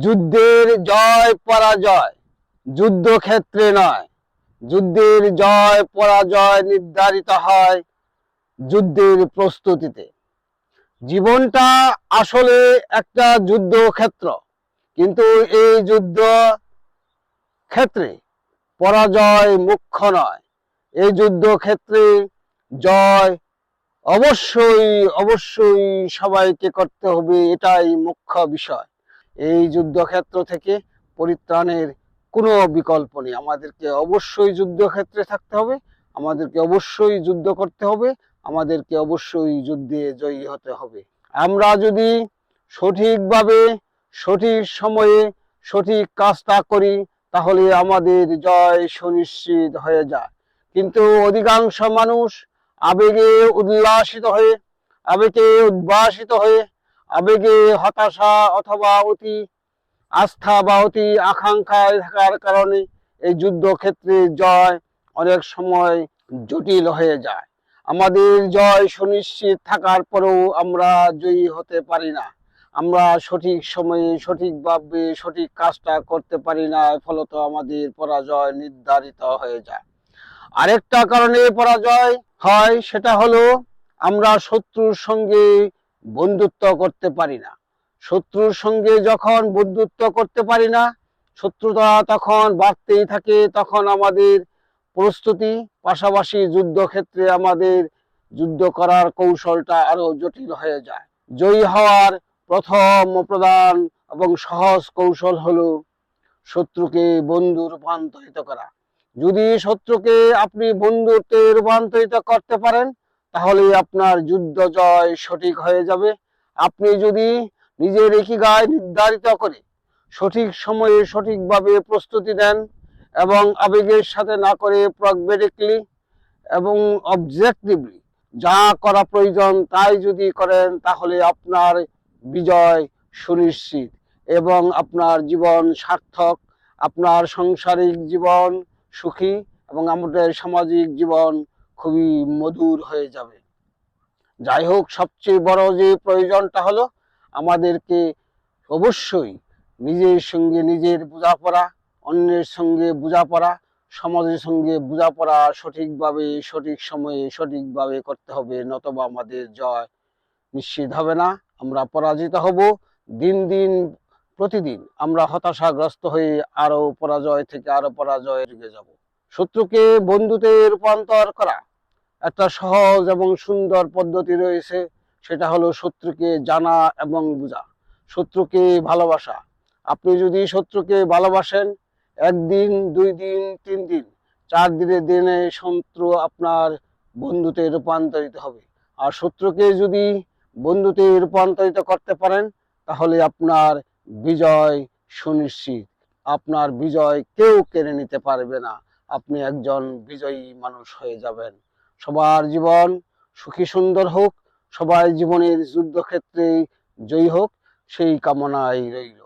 যুদ্ধের জয়, পরাজয়। যুদ্ধক্ষেত্রে নয়। যুদ্ধের জয়, পরাজয় নির্ধারিত হয় যুদ্ধের প্রস্তুতিতে। জীবনটা আসলে একটা যুদ্ধক্ষেত্র। কিন্তু এই যুদ্ধ ক্ষেত্রে পরাজয় মুখ্য নয়। এই যুদ্ধক্ষেত্রে জয় অবশ্যই অবশ্যই সবাইকে করতে হবে, এটাই মুখ্য বিষয়। এই যুদ্ধক্ষেত্র থেকে পরিত্রাণের কোনো বিকল্প নেই। আমাদেরকে অবশ্যই যুদ্ধক্ষেত্রে থাকতে হবে, আমাদেরকে অবশ্যই যুদ্ধ করতে হবে, আমাদেরকে অবশ্যই যুদ্ধে জয়ী হতে হবে। আমরা যদি সঠিকভাবে, সঠিক সময়ে সঠিক কাজটা করি, তাহলে আমাদের জয় সুনিশ্চিত হয়ে যায়। কিন্তু অধিকাংশ মানুষ আবেগে উল্লাসিত হয়ে, আবেগে উদ্ভাসিত হয়ে আবেগে হতাশা অথবা অতি আস্থা বা অতি আকাঙ্ক্ষায় থাকার কারণে এই যুদ্ধক্ষেত্রে জয় অনেক সময় জটিল হয়ে যায়। আমাদের জয় সুনিশ্চিত থাকার পরেও আমরা জয়ী হতে পারি না। আমরা সঠিক সময়ে সঠিকভাবে সঠিক কাজটা করতে পারি না, ফলত আমাদের পরাজয় নির্ধারিত হয়ে যায়। আরেকটা কারণে পরাজয় হয়, সেটা হলো আমরা শত্রুর সঙ্গে বন্ধুত্ব করতে পারি না। শত্রুর সঙ্গে যখন বন্ধুত্ব করতে পারি না, শত্রুতা তখন বাড়তেই থাকে, তখন আমাদের প্রস্তুতি, পাশাপাশি যুদ্ধক্ষেত্রে আমাদের যুদ্ধ করার কৌশলটা আরও জটিল হয়ে যায়। জয়ী হওয়ার প্রথম প্রধান এবং সহজ কৌশল হলো শত্রুকে বন্ধু রূপান্তরিত করা। যদি শত্রুকে আপনি বন্ধুতে রূপান্তরিত করতে পারেন তাহলে আপনার যুদ্ধ জয় সঠিক হয়ে যাবে। আপনি যদি নিজের একই গায়ে নির্ধারিত করে সঠিক সময়ে সঠিকভাবে প্রস্তুতি দেন এবং আবেগের সাথে না করে প্রগমেটিকলি এবং অবজেক্টিভলি যা করা প্রয়োজন তাই যদি করেন, তাহলে আপনার বিজয় সুনিশ্চিত এবং আপনার জীবন সার্থক, আপনার সাংসারিক জীবন সুখী এবং আমাদের সামাজিক জীবন খুবই মধুর হয়ে যাবে। যাই হোক সবচেয়ে বড় যে প্রয়োজনটা হলো, আমাদেরকে অবশ্যই নিজের সঙ্গে নিজের বোঝাপড়া, অন্যের সঙ্গে বোঝাপড়া, সমাজের সঙ্গে বোঝাপড়া সঠিকভাবে, সঠিক সময়ে সঠিকভাবে করতে হবে, নতবা আমাদের জয় নিশ্চিত হবে না। আমরা পরাজিত হব দিন দিন, প্রতিদিন। আমরা হতাশাগ্রস্ত হয়ে আরও পরাজয় থেকে আরও পরাজয়ে ঢুকে যাব। শত্রুকে বন্ধুতে রূপান্তর করা একটা সহজ এবং সুন্দর পদ্ধতি রয়েছে, সেটা হলো শত্রুকে জানা এবং বোঝা, শত্রুকে ভালোবাসা। আপনি যদি শত্রুকে ভালোবাসেন, একদিন, দুই দিন, তিন দিন, চার দিনের দিনে শত্রু আপনার বন্ধুতে রূপান্তরিত হবে। আর শত্রুকে যদি বন্ধুতে রূপান্তরিত করতে পারেন, তাহলে আপনার বিজয় সুনিশ্চিত। আপনার বিজয় কেউ কেড়ে নিতে পারবে না। আপনি একজন বিজয়ী মানুষ হয়ে যাবেন। সবার জীবন সুখী সুন্দর হোক সবাই জীবনের যুদ্ধক্ষেত্রে জয়ী হোক সেই কামনাই রইল।